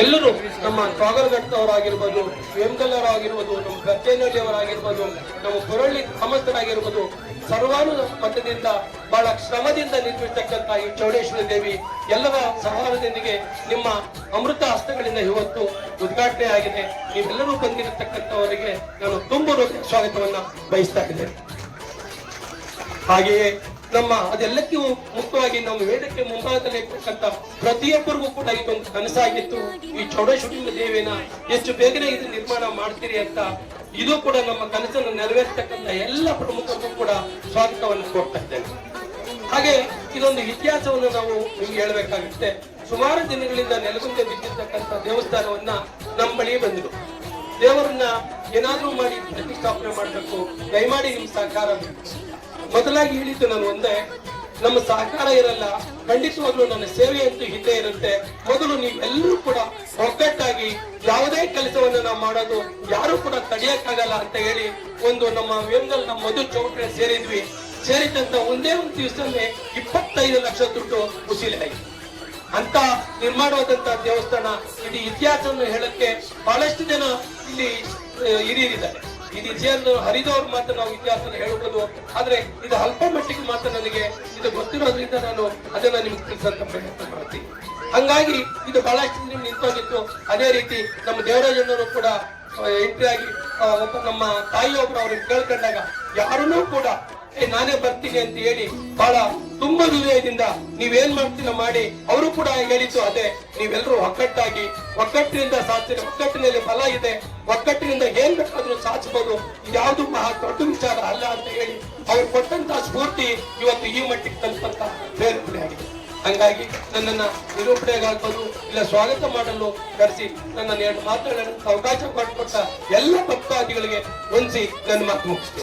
ಎಲ್ಲರೂ ನಮ್ಮ ಸ್ವಾಗರಘಟ್ಟದವರಾಗಿರ್ಬೋದು ಆಗಿರ್ಬೋದು ನಮ್ಮ ಗಜ್ಜೇನಹಳ್ಳಿ ಅವರಾಗಿರ್ಬೋದು ನಮ್ಮ ಕೊರಳ್ಳಿ ಸರ್ವಾನು ಮತದಿಂದ ಬಹಳ ಶ್ರಮದಿಂದ ನಿರ್ಮಿಸತಕ್ಕಂತಹ ಈ ಚೌಡೇಶ್ವರಿ ದೇವಿ ಎಲ್ಲರ ಸಹಕಾರದೊಂದಿಗೆ ನಿಮ್ಮ ಅಮೃತ ಹಸ್ತಗಳಿಂದ ಇವತ್ತು ಉದ್ಘಾಟನೆ ಆಗಿದೆ. ನೀವೆಲ್ಲರೂ ಬಂದಿರತಕ್ಕಂಥವರಿಗೆ ನಾನು ತುಂಬ ಸ್ವಾಗತವನ್ನ ಬಯಸ್ತಾ ಇದ್ದೇನೆ. ಹಾಗೆಯೇ ನಮ್ಮ ಅದೆಲ್ಲಕ್ಕೂ ಮುಖ್ಯವಾಗಿ ನಮ್ಮ ವೇದಕ್ಕೆ ಮುಂಭಾಗದಲ್ಲಿ ಇರ್ತಕ್ಕಂಥ ಪ್ರತಿಯೊಬ್ಬರಿಗೂ ಕೂಡ ಇದೊಂದು ಕನಸಾಗಿತ್ತು. ಈ ಚೌಡೇಶ್ವರಿ ದೇವಿನ ಎಷ್ಟು ಬೇಗನೆ ಇದು ನಿರ್ಮಾಣ ಮಾಡ್ತೀರಿ ಅಂತ ಇದು ಕೂಡ ನಮ್ಮ ಕನಸನ್ನು ನೆರವೇರ್ತಕ್ಕಂಥ ಎಲ್ಲ ಪ್ರಮುಖರಿಗೂ ಕೂಡ ಸ್ವಾಗತವನ್ನು ಕೊಡ್ತಾ ಇದ್ದೇನೆ. ಹಾಗೆ ಇದೊಂದು ಇತಿಹಾಸವನ್ನು ನಾವು ನಿಮ್ಗೆ ಹೇಳ್ಬೇಕಾಗುತ್ತೆ. ಸುಮಾರು ದಿನಗಳಿಂದ ನೆಲಗುಂದೆ ಬಿದ್ದಿರ್ತಕ್ಕಂಥ ದೇವಸ್ಥಾನವನ್ನ ನಮ್ಮ ಬಳಿ ಬಂದರು ದೇವರನ್ನ ಏನಾದ್ರೂ ಮಾಡಿ ಪ್ರತಿಷ್ಠಾಪನೆ ಮಾಡಬೇಕು. ದಯಮಾಡಿ ನಿಮ್ ಸಹಕಾರ ಮೊದಲಾಗಿ ಹೇಳಿದ್ದು ನಾನು ಒಂದೇ, ನಮ್ಮ ಸಹಕಾರ ಇರಲ್ಲ. ಖಂಡಿತವಾಗ್ಲೂ ನನ್ನ ಸೇವೆ ಅಂತೂ ಹಿಂದೆ ಇರುತ್ತೆ. ಮೊದಲು ನೀವೆಲ್ಲರೂ ಕೂಡ ಒಗ್ಗಟ್ಟಾಗಿ ಯಾವುದೇ ಕೆಲಸವನ್ನು ನಾವು ಮಾಡೋದು ಯಾರು ಕೂಡ ತಡೆಯಕ್ಕಾಗಲ್ಲ ಅಂತ ಹೇಳಿ ಒಂದು ನಮ್ಮ ವೇಮದಲ್ಲಿ ನಮ್ಮ ಮಧು ಚೌಟ್ರೆ ಸೇರಿದ್ವಿ. ಸೇರಿದಂತ ಒಂದೇ ಒಂದು ದಿವಸದಲ್ಲಿ ಇಪ್ಪತ್ತೈದು ಲಕ್ಷ ದುಡ್ಡು ಉಸಿಲಾಯಿತು ಅಂತ ನಿರ್ಮಾಣವಾದಂತಹ ದೇವಸ್ಥಾನ ಇಡೀ ಇತಿಹಾಸವನ್ನು ಹೇಳಕ್ಕೆ ಬಹಳಷ್ಟು ಜನ ಇಲ್ಲಿ ಹಿರಿಯರಿದ್ದಾರೆ. ಇದು ನಿಜೆಯನ್ನು ಹರಿದವ್ರು ಮಾತ್ರ ನಾವು ಇತಿಹಾಸನ ಹೇಳಬಹುದು ಆದ್ರೆ ಇದು ಅಲ್ಪ ಮಟ್ಟಿಗೆ ಮಾತ್ರ ನನಗೆ ಇದು ಗೊತ್ತಿರೋದ್ರಿಂದ ನಾನು ಅದನ್ನ ನಿಮ್ಗೆ ತಿಳಿಸಂತ ಪ್ರಯತ್ನ ಮಾಡ್ತೀನಿ. ಹಂಗಾಗಿ ಇದು ಬಹಳಷ್ಟು ದಿನ ನಿಂತೋಗಿತ್ತು. ಅದೇ ರೀತಿ ನಮ್ಮ ದೇವರಾಜನವರು ಕೂಡ ಎಂಟ್ರಿ ಆಗಿ ಒಬ್ಬ ನಮ್ಮ ತಾಯಿಯೊಬ್ರು ಅವ್ರಿಗೆ ಕೇಳ್ಕೊಂಡಾಗ ಯಾರನ್ನೂ ಕೂಡ ನಾನೇ ಬರ್ತೀನಿ ಅಂತ ಹೇಳಿ ಬಹಳ ತುಂಬಾ ಹೃದಯದಿಂದ ನೀವೇನ್ ಮಾಡ್ತೀನ ಮಾಡಿ ಅವರು ಕೂಡ ಹೇಳಿದ್ದು ಅದೇ. ನೀವೆಲ್ಲರೂ ಒಕ್ಕಟ್ಟಾಗಿ ಒಕ್ಕಟ್ಟಿನಿಂದ ಸಾಧಿಸಿದ ಒಕ್ಕಟ್ಟಿನಲ್ಲಿ ಫಲ ಇದೆ. ಒಕ್ಕಟ್ಟಿನಿಂದ ಏನ್ ಬೇಕಾದ್ರೂ ಸಾಧಿಸಬಹುದು ಯಾವುದು ಮಹಾ ದೊಡ್ಡ ವಿಚಾರ ಅಲ್ಲ ಅಂತ ಹೇಳಿ ಅವ್ರು ಕೊಟ್ಟಂತ ಸ್ಫೂರ್ತಿ ಇವತ್ತು ಈ ಮಟ್ಟಿಗೆ ತಲುಪಂತ ಪ್ರೇರಣೆ ಆಗಿದೆ. ಹಂಗಾಗಿ ನನ್ನನ್ನ ನಿರೂಪಣೆಗಾಗ್ಬೋದು, ಇಲ್ಲ ಸ್ವಾಗತ ಮಾಡಲು ಕರೆಸಿ ನನ್ನನ್ನು ಎರಡು ಮಾತುಗಳನ್ನು ಅವಕಾಶ ಮಾಡಿಕೊಟ್ಟ ಎಲ್ಲ ಭಕ್ತಾದಿಗಳಿಗೆ ಹೊಂದಿಸಿ ನನ್ನ ಮಾತು ಮುಗಿಸ್ತೀನಿ.